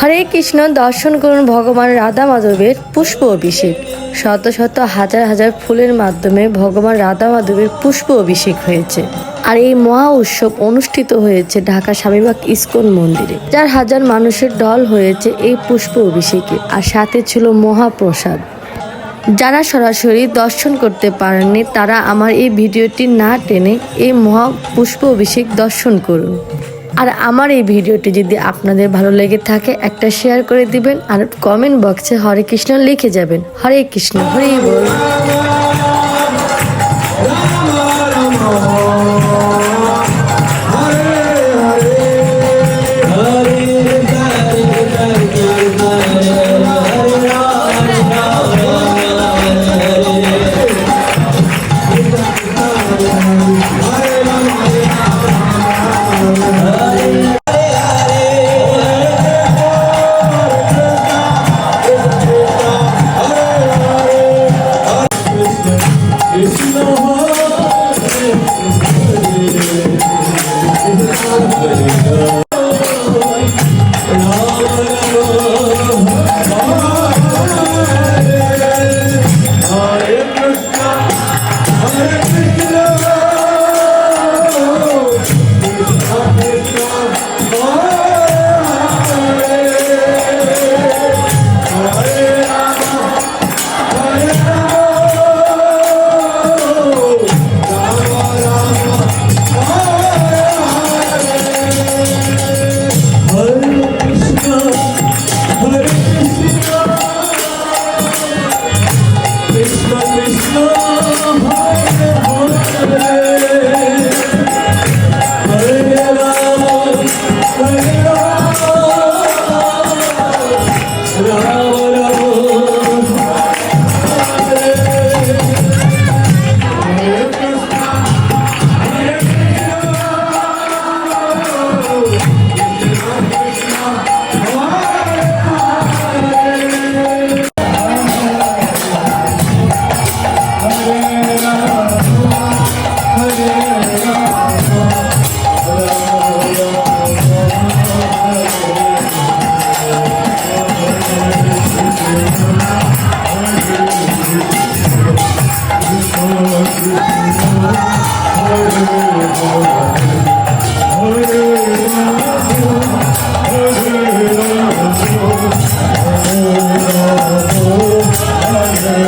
হরে কৃষ্ণ, দর্শন করুন ভগবান রাধা মাধবের পুষ্প অভিষেক। শত শত হাজার হাজার ফুলের মাধ্যমে ভগবান রাধা মাধবের পুষ্প অভিষেক হয়েছে। আর এই মহা উৎসব অনুষ্ঠিত হয়েছে ঢাকা স্বামীবাগ ইস্কন মন্দিরে। চার হাজার মানুষের দল হয়েছে এই পুষ্প অভিষেকে, আর সাথে ছিল মহাপ্রসাদ। যারা সরাসরি দর্শন করতে পারেননি, তারা আমার এই ভিডিওটি না টেনে এই মহা পুষ্প অভিষেক দর্শন করুন। আর আমার এই ভিডিওটি যদি আপনাদের ভালো লেগে থাকে, একটা শেয়ার করে দিবেন আর কমেন্ট বক্সে হরে কৃষ্ণ লিখে যাবেন। হরে কৃষ্ণ। হরে বল।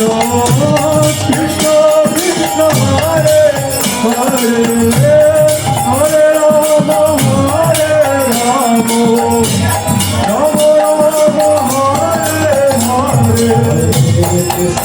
Oh oh, oh.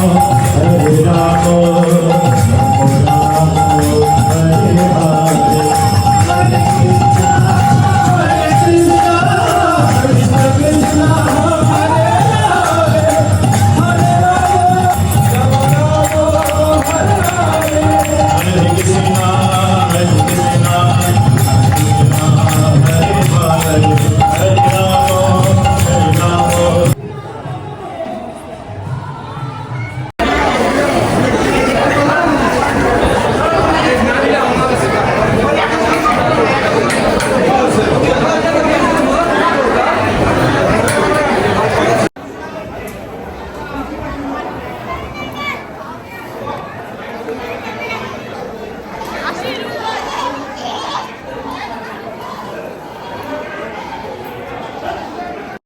हरे राम